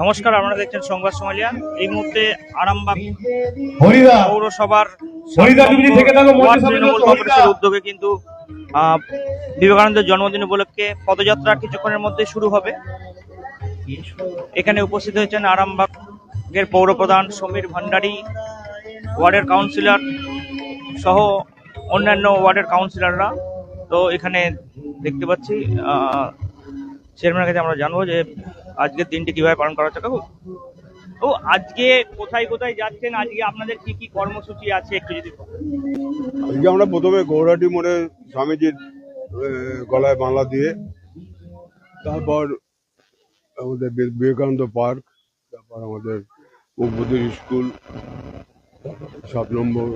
নমস্কার আপনারা দেখছেন সংবাদ সমালিয়া। এই মুহূর্তে আরামবাগ পৌরসভার তৃণমূল কংগ্রেসের উদ্যোগে কিন্তু বিবেকানন্দের জন্মদিন উপলক্ষে পদযাত্রা কিছুক্ষণের মধ্যে শুরু হবে। এখানে উপস্থিত হয়েছেন আরামবাগের পৌরপ্রধান সমীর ভান্ডারী ওয়ার্ডের কাউন্সিলর সহ অন্যান্য ওয়ার্ডের কাউন্সিলররা। তো এখানে দেখতে পাচ্ছি চেয়ারম্যানের কাছে আমরা জানব যে আজকের দিনটি কীভাবে পালন করা হচ্ছে তো আজকে কোথায় কোথায় যাচ্ছেন? আজকে আপনাদের কি কি কর্মসূচি আছে? একটু যদি আজকে আমরা প্রথমে গৌরাটি মোড়ে স্বামীজির গলায় মালা দিয়ে, তারপর আমাদের বিবেকানন্দ পার্ক, তারপর আমাদের উপবুদ্ধের স্কুল, সাত নম্বর,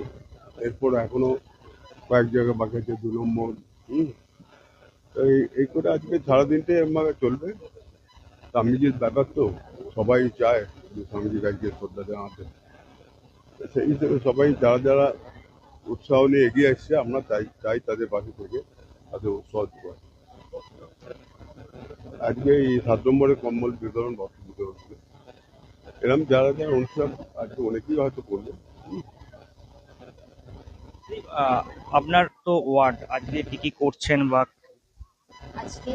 এরপর এখনও কয়েক জায়গায় বাকি আছে, দু নম্বর, হুম। এই করে আজকে সারাদিনটা এরমভাবে চলবে। স্বামীজির ব্যাপার তো সবাই চায় যে স্বামীজির আজকে শ্রদ্ধা জানাতে। সেই হিসেবে সবাই যারা যারা উৎসাহ নিয়ে এগিয়ে আসছে, আমরা চাই চাই তাদের পাশে থেকে তাদের উৎসাহ দেওয়া আজকে এই সাত নম্বরে কম্বল বিতরণ বস্ত্র বিতরণ। এরকম যারা যারা অনুষ্ঠান আজকে অনেকেই হয়তো করবে আপনার তো ওয়ার্ড, আজকে কি কি করছেন বা আজকে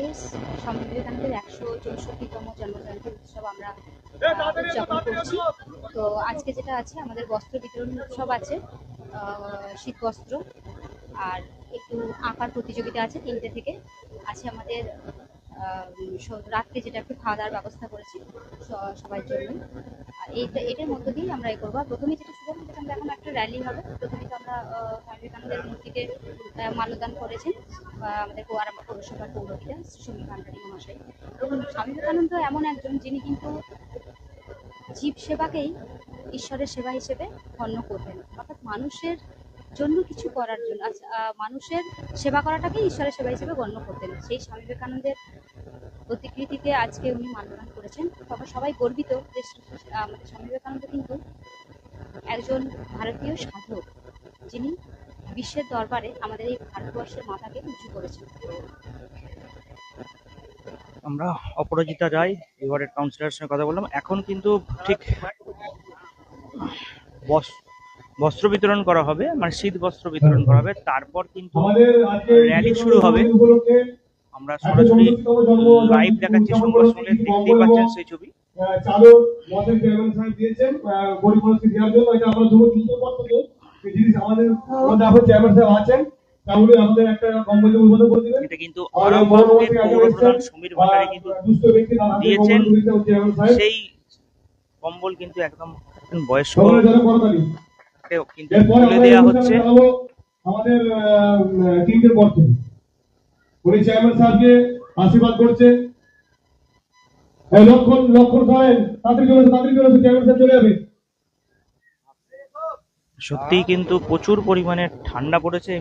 স্বামী বিবেকানন্দের একশো চৌষট্টিতম জন্মজয়ন্তী উৎসব আমরা উদযাপন করছি। তো আজকে যেটা আছে আমাদের বস্ত্র বিতরণ উৎসব আছে আহ, শীত বস্ত্র আর একটু আঁকার প্রতিযোগিতা আছে তিনটে থেকে। আছে আমাদের রাত্রে যেটা একটু খাওয়া দাওয়ার ব্যবস্থা করেছি সবার জন্য। আর এইটা এটার মধ্য দিয়েই আমরা এ করব। আর প্রথমে যেটা শুরু হবে যেটা আমরা এখন একটা র্যালি হবে প্রথমে তো আমরা বিবেকানন্দের মূর্তিকে আহ, মাল্যদান করেছেন আমাদের পৌরামা পৌরসভার পৌরপিতা সুমি ভান্ডারী মহাশয়। স্বামী বিবেকানন্দ এমন একজন যিনি কিন্তু জীব সেবাকেই ঈশ্বরের সেবা হিসেবে গণ্য করবেন। অর্থাৎ মানুষের জন্য কিছু করার জন্য। আচ্ছা, মানুষের সেবা করাটাকেই ঈশ্বরের সেবা হিসেবে গণ্য করতেন। সেই স্বামী বিবেকানন্দের প্রতিকৃতিতে আজকে উনি মাল্যদান করেছেন। তবে সবাই গর্বিত যে আমাদের স্বামী বিবেকানন্দ কিন্তু একজন ভারতীয় সাধক। যিনি বিশ্বের দরবারে আমাদের এই ভারতবর্ষের মাথাকে উঁচু করেছেন। আমরা অপরাজিতা রায় এবারের কাউন্সিলরের সঙ্গে কথা বললাম। এখন কিন্তু ঠিক বস- বস্ত্র বিতরণ করা হবে মানে শীত বস্ত্র বিতরণ করা হবে। তারপর কিন্তু র্যালি শুরু হবে। আমরা সরাসরি লাইভ দেখাচ্ছি সংবাদ সঙ্গে দেখতেই পাচ্ছেন সেই ছবি। চাদর মহাশয় চেয়ারম্যান সাহেব দিয়েছেন গরিব মানুষকে দেওয়ার জন্য। এটা আমরা শুভ চিন্তা করতে যে জিনিস আমাদের মধ্যে এখন চেয়ারম্যান সাহেব আছেন তাহলে আমাদের একটা কম্বল উদ্বোধন করে দিবেন। এটা কিন্তু আরামবাগের পৌরপ্রধান সমীর ভান্ডারী দিয়েছেন। সেই কম্বল কিন্তু একদম বয়স্ক করতালি কিন্তু তুলে দেওয়া হচ্ছে। আমাদের পর থেকে উনি চেয়ারম্যান সাহেবকে আশীর্বাদ করছে। লক্ষণ লক্ষণ তাড়াতাড়ি চলে তাড়াতাড়ি চলে চেয়ারম্যান সাহেব চলে যাবে। সত্যিই কিন্তু প্রচুর পরিমাণে ঠান্ডা পড়েছে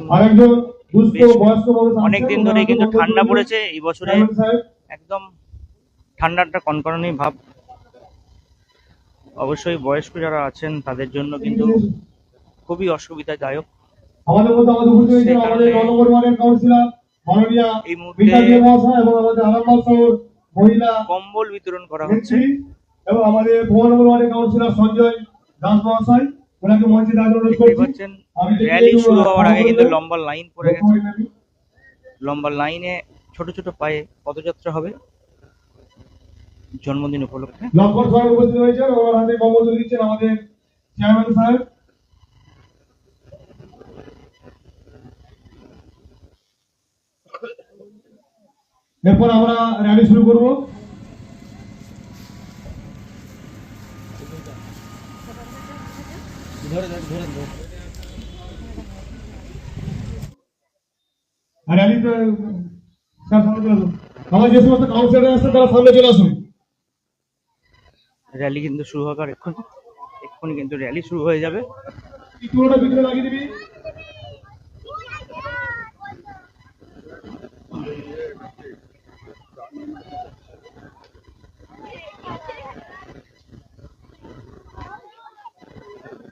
অনেকদিন ধরে কিন্তু ঠান্ডা পড়েছে। এই বছরে একদম ঠান্ডাটা কনকনানি ভাব। অবশ্যই বয়স্ক যারা আছেন তাদের জন্য কিন্তু খুবই অসুবিধাদায়ক। আমাদের মধ্যে আমাদের উপস্থিত হয়েছেন সেই আমাদের নম্বর ওয়ার্ডের কাউন্সিলর মাননীয়া এই মুহূর্তে মহাশয় এবং আমাদের আরামবাগ শহর মহিলা কম্বল বিতরণ করা হচ্ছে। এবং আমাদের নম্বর ওয়ার্ডের কাউন্সিলর সঞ্জয় দাস মহাশয় ওনাকে মঞ্চে অনুরোধ করছি র্যালি শুরু হওয়ার আগে কিন্তু লম্বা লাইন পড়ে গেছে। লম্বা লাইনে ছোট ছোট পায়ে পদযাত্রা হবে। জন্মদিন উপলক্ষে। লক্ষণ সাহেব উপস্থিত হয়েছেন ওনার হাতে কম্বল দিচ্ছেন আমাদের চেয়ারম্যান সাহেব এরপর আমরা র্যালি শুরু করব। র্যালিতে আমার যে সমস্ত কাউন্সিলর আছেন তারা সামনে চলে আসুন। র্যালি কিন্তু শুরু হওয়ার এক্ষুনি এক্ষুনি কিন্তু র্যালি শুরু হয়ে যাবে। ভিতরে লাগিয়ে দিবি।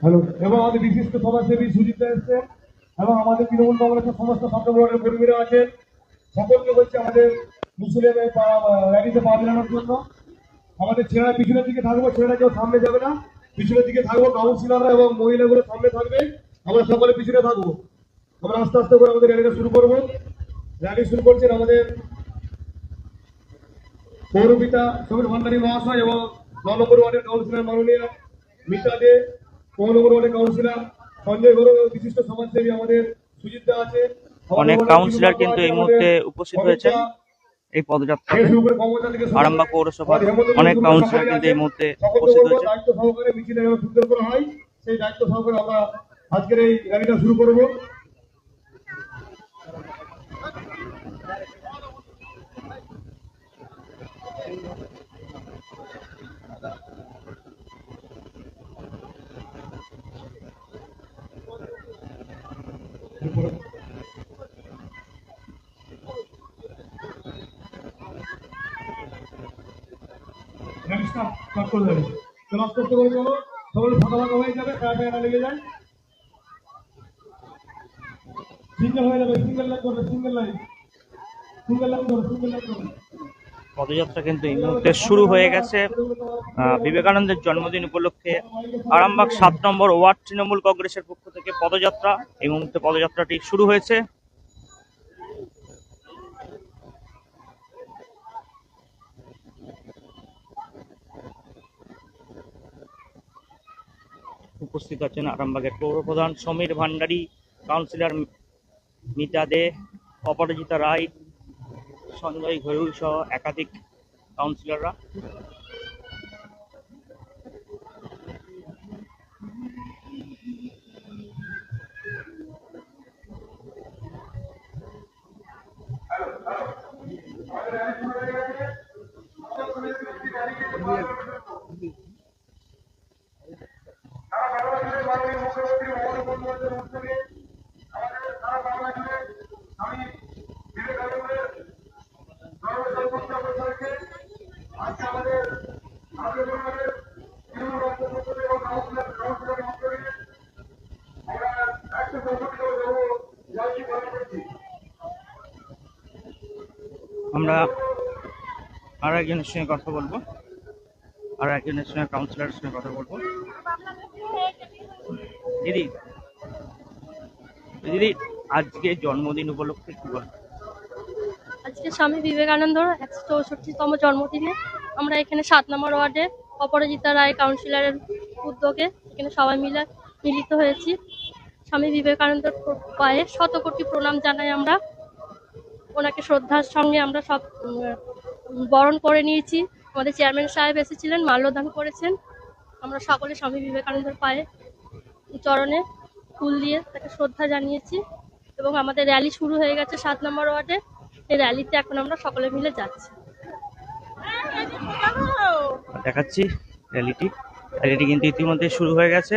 হ্যালো। এবং আমাদের বিশিষ্ট সমাজসেবী সুজিত এসছেন এবং আমাদের তৃণমূল কংগ্রেসের সমস্ত ছাত্রগুলোর কর্মীরা আছেন। সকলকে বলছি আমাদের মিছিলে বা র্যালিতে পা মেলানোর জন্য। আমাদের ছেলেরা পিছনের দিকে থাকব, ছেলেরা কেউ সামনে যাবে না। পিছনের দিকে থাকব কাউন্সিলররা এবং মহিলাগুলো সামনে থাকবে। আমরা সকলে পিছনে থাকব। আমরা আস্তে আস্তে করে আমাদের র্যালিটা শুরু করব। র্যালি শুরু করছেন আমাদের পৌরপিতা সমীর ভান্ডারী মহাশয় এবং ন নম্বর ওয়ার্ডের কাউন্সিলর মাননীয় মিতা দে। পনেরো ওয়ার্ডের কাউন্সিলর সঞ্জয় গৌরব বিশিষ্ট সমাজসেবী আমাদের সুজিত দা আছে। অনেক কাউন্সিলর কিন্তু এই মুহূর্তে উপস্থিত হয়েছে এই পদযাত্রা আরামবাগ পৌরসভার অনেক কাউন্সিলর কিন্তু এই মুহূর্তে উপস্থিত হয়েছে দায়িত্ব সহকারে মিছিলে সুন্দর করে হয় সেই দায়িত্ব সহকারে আমরা আজকের এই র্যালিটা শুরু করব। করে দেবে। আস্তে করে সকলে ফাঁকা ফাঁকা হয়ে যাবে লেগে যায়। সিঙ্গেল হয়ে যাবে সিঙ্গেল লাইন করবে সিঙ্গেল লাইন সিঙ্গেল লাইন করবে সিঙ্গেল লাইন করবে। পদযাত্রা কিন্তু এই মুহূর্তে শুরু হয়ে গেছে। বিবেকানন্দের জন্মদিন উপলক্ষে আরামবাগ সাত নম্বর ওয়ার্ড তৃণমূল কংগ্রেসের পক্ষ থেকে পদযাত্রা। এই মুহূর্তে পদযাত্রাটি শুরু হয়েছে। উপস্থিত আছেন আরামবাগের পৌরপ্রধান সমীর ভান্ডারী, কাউন্সিলর মিতা দে, অপরাজিতা রায়, সঞ্জয় ঘরুল সহ একাধিক কাউন্সিলররা। আমরা আমরা আরও একজনের সঙ্গে কথা বলব আর একজনের সঙ্গে কাউন্সিলরের সঙ্গে কথা বলব। দিদি। দিদি, আজকে জন্মদিন উপলক্ষে কি আজকে স্বামী বিবেকানন্দর একশো চৌষট্টিতম জন্মদিনে আমরা এখানে সাত নম্বর ওয়ার্ডে অপরাজিতা রায় কাউন্সিলরের উদ্যোগে এখানে সবাই মিলে মিলিত হয়েছি। স্বামী বিবেকানন্দর পায়ে শত কোটি প্রণাম জানাই আমরা। ওনাকে শ্রদ্ধার সঙ্গে আমরা সব বরণ করে নিয়েছি। আমাদের চেয়ারম্যান সাহেব এসেছিলেন, মাল্যদান করেছেন। আমরা সকলে স্বামী বিবেকানন্দের পায়ে চরণে ফুল দিয়ে তাকে শ্রদ্ধা জানিয়েছি এবং আমাদের র্যালি শুরু হয়ে গেছে সাত নম্বর ওয়ার্ডে। এই র্যালিতে এখন আমরা সকলে মিলে যাচ্ছি। দেখাচ্ছি র্যালিটি। র্যালিটি কিন্তু ইতিমধ্যে শুরু হয়ে গেছে।